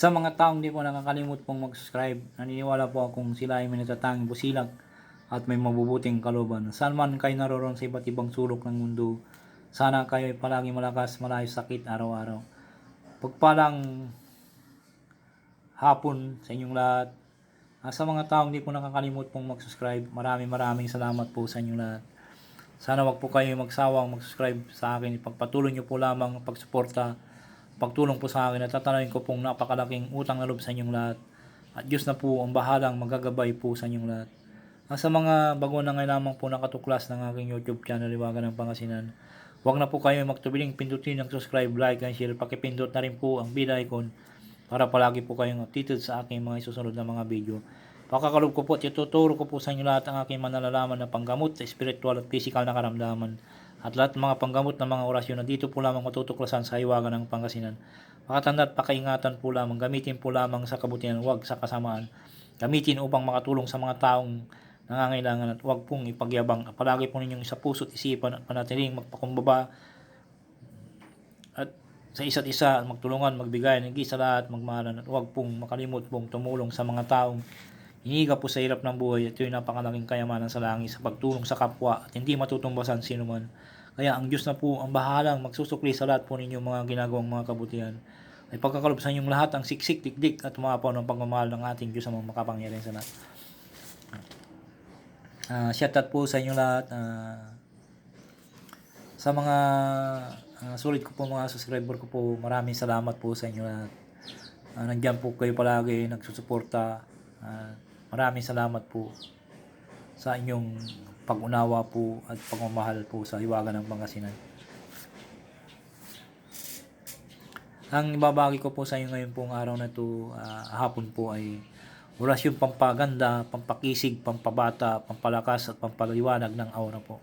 Sa mga taong di po nakakalimot pong mag-subscribe, naniniwala po akong sila ay may natatanging busilag at may mabubuting kaluban. Saan man kayo naroon sa iba't ibang sulok ng mundo, sana kayo ay palagi malakas, malayo sa sakit araw-araw. Pagpalang hapon sa inyong lahat. Ah, sa mga taong di po nakakalimot pong mag-subscribe, maraming maraming salamat po sa inyong lahat. Sana wag po kayo magsawang mag-subscribe sa akin. Ipagpatuloy niyo po lamang ang pagsuporta, pagtulong po sa akin. At tatanungin ko pong napakalaking utang na loob sa inyong lahat. At Diyos na po ang bahalang magagabay po sa inyong lahat. Ah, sa mga bago na ngayon lamang po nakatuklas ng aking YouTube channel, Iwagan ng Pangasinan, Huwag na po kayo magtubiling pindutin ang subscribe, like, and share. Pakipindot na rin po ang bell icon para palagi po kayong updated sa aking mga isusunod na mga video. Pakakalob ko po at ituturo ko po sa inyo lahat ang aking manalalaman na panggamot sa spiritual at physical na karamdaman at lahat ng mga panggamot na mga orasyon na dito po lamang matutuklasan sa hiwaga ng Pangasinan. Pakatanda at pakaingatan po lamang, gamitin po lamang sa kabutihan, huwag sa kasamaan. Gamitin upang makatulong sa mga taong nangangailangan at huwag pong ipagyabang. Palagi po ninyong sa puso't isipan at panatiling magpakumbaba at sa isa't isa at magtulungan, magbigay ng sa lahat, magmahalan at huwag pong makalimot pong tumulong sa mga taong hiniga po sa hirap ng buhay at yun napakalaking kayamanan sa langit sa pagtulong sa kapwa at hindi matutumbasan sino man. Kaya ang Diyos na po ang bahalang magsusukli sa lahat po ninyong mga ginagawang mga kabutihan. Ay pagkakalob sa inyong lahat ang siksik, tikdik at tumapaw ng pagmamahal ng ating Diyos ang mga makapangyarihan sa lahat. Uh, shout out po sa inyong lahat. ah, sa mga ah, sulit ko po mga subscriber ko po, maraming salamat po sa inyo lahat. Ah, nandyan po kayo palagi, nagsusuporta. Ah, maraming salamat po sa inyong pag-unawa po at pagmamahal po sa hiwaga ng Pangasinan. Ang ibabagi ko po sa inyo ngayon pong araw na ito, ah, hapon po ay orasyon pampaganda, pampakisig, pampabata, pampalakas at pampaliwanag ng aura po.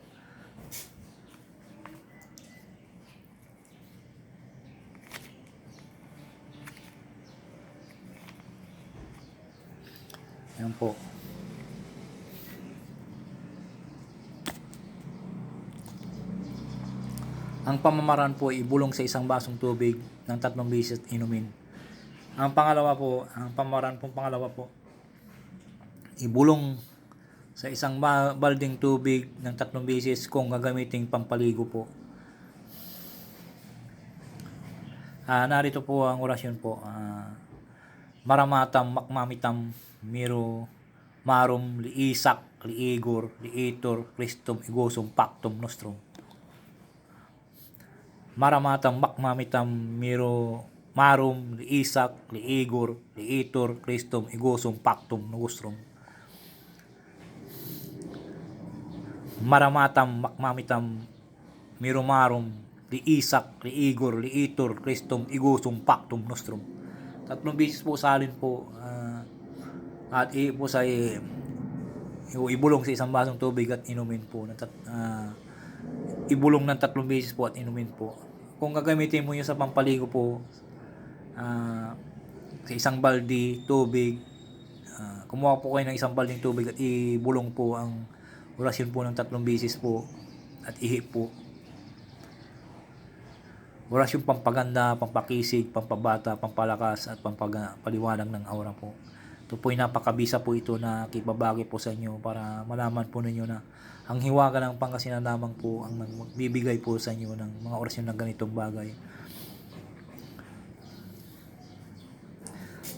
Ayan po. Ang pamamaraan po ay ibulong sa isang basong tubig ng tatlong at inumin. Ang pangalawa po, ang pamamaraan pong pangalawa po, ibulong sa isang ba- balding tubig ng tatlong bisis kung gagamiting pampaligo po. Ah, narito po ang orasyon po. Ah, maramatam, makmamitam, miro, marum, liisak, liigor, liitor, kristum, igosum, pactum, nostrum. Maramatam, makmamitam, miro, marum, liisak, liigor, liitor, kristum, igosum, pactum, nostrum. Maramatam, makmamitam, mirumarum, liisak, liigor, liitor, kristum, igosum, pactum, nostrum. Tatlong beses po salin po ah, at i po sa i- ibulong sa isang basong tubig at inumin po. Na tat, ah, ibulong ng tatlong beses po at inumin po. Kung gagamitin mo yun sa pampaligo po, ah, sa isang baldi, tubig, ah, kumuha po kayo ng isang balding tubig at ibulong po ang orasyon po ng tatlong beses po at ihi po. Orasyon pampaganda, pampakisig, pampabata, pampalakas at pampaliwanag ng aura po. Ito po napakabisa po ito na kipabagi po sa inyo para malaman po ninyo na ang hiwaga ng Pangasinan lamang po ang magbibigay po sa inyo ng mga orasyon ng ganitong bagay.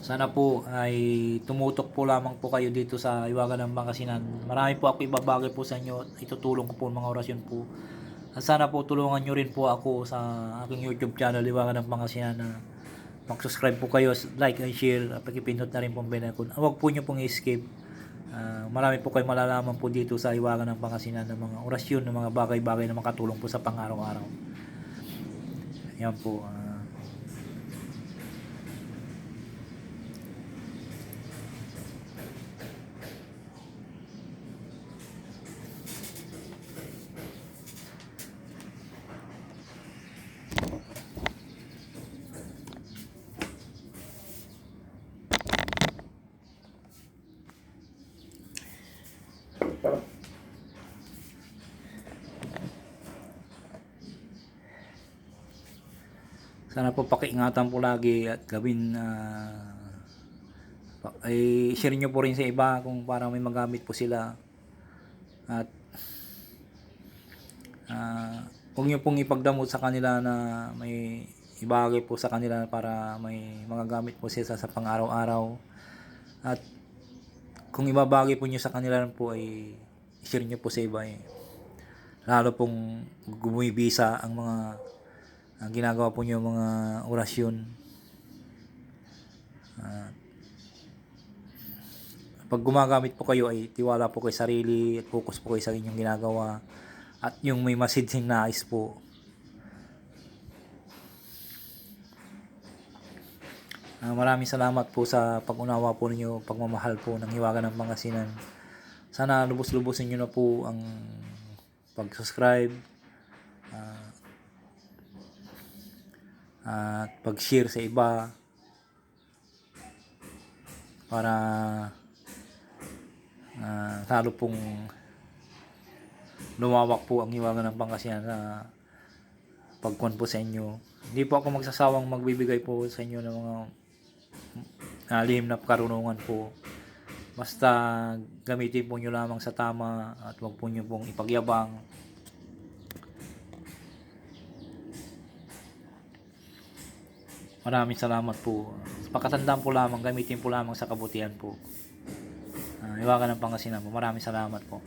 Sana po ay tumutok po lamang po kayo dito sa Iwaga ng Pangasinan. Marami po ako ibabagay po sa inyo itutulong ko po mga orasyon po. At sana po tulungan nyo rin po ako sa aking YouTube channel Iwaga ng Pangasinan na mag-subscribe po kayo, like and share, pakipindot na rin po ang bell icon. Huwag po nyo pong i-skip. Ah, marami po kayo malalaman po dito sa Iwaga ng Pangasinan ng mga orasyon, ng mga bagay-bagay na makatulong po sa pang-araw-araw. Yan po. ah. Sana po pakiingatan po lagi at gawin na ay share nyo po rin sa iba kung para may magamit po sila. At ah huwag nyo pong ipagdamot sa kanila na may ibagay po sa kanila para may mga gamit po sila sa pang-araw-araw. At kung ibabagay po nyo sa kanila po ay share nyo po sa iba eh. Lalo pong gumibisa ang mga ang ginagawa po nyo mga orasyon. At pag gumagamit po kayo ay tiwala po kay sarili at focus po kayo sa inyong ginagawa at yung may masidsing nais po Ah, maraming salamat po sa pag-unawa po ninyo, pagmamahal po ng Hiwaga ng Pangasinan. Sana lubos-lubosin nyo na po ang pag-subscribe at pag-share sa iba para ah, lalo pong lumawak po ang Hiwaga ng Pangasinan sa pagkuhan po sa inyo. Hindi po ako magsasawang magbibigay po sa inyo ng mga uh, lihim na karunungan po. Basta gamitin po nyo lamang sa tama at wag po nyo pong ipagyabang. Maraming salamat po. Pakatandaan po lamang, gamitin po lamang sa kabutihan po. Uh, iwagan ng pangasinan po. Maraming salamat po.